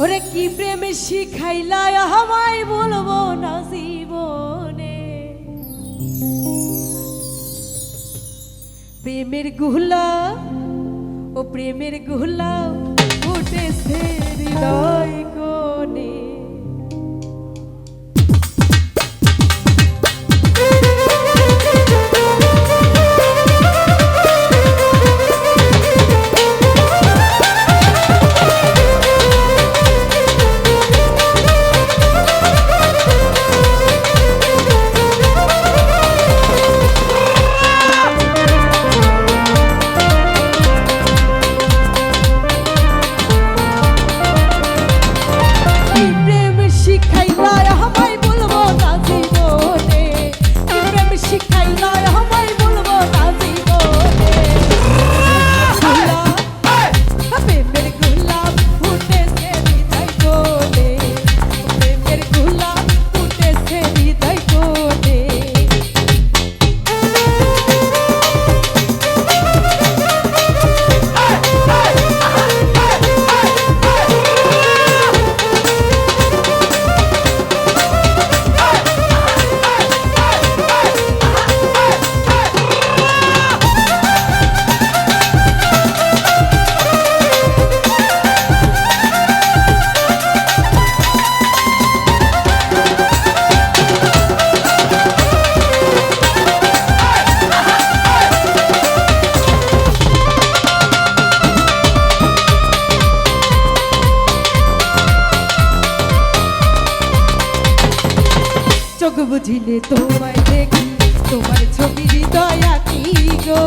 ওরে কি প্রেমে শিখাইলায় আমায় বলব না জীবনে? প্রেমের গুহলা, ও প্রেমের গুহলা ফুটেছে হৃদয় কোনে চোখ বুঝিলে তোমায় দেখি তোমার ছবি দয়া কি গো।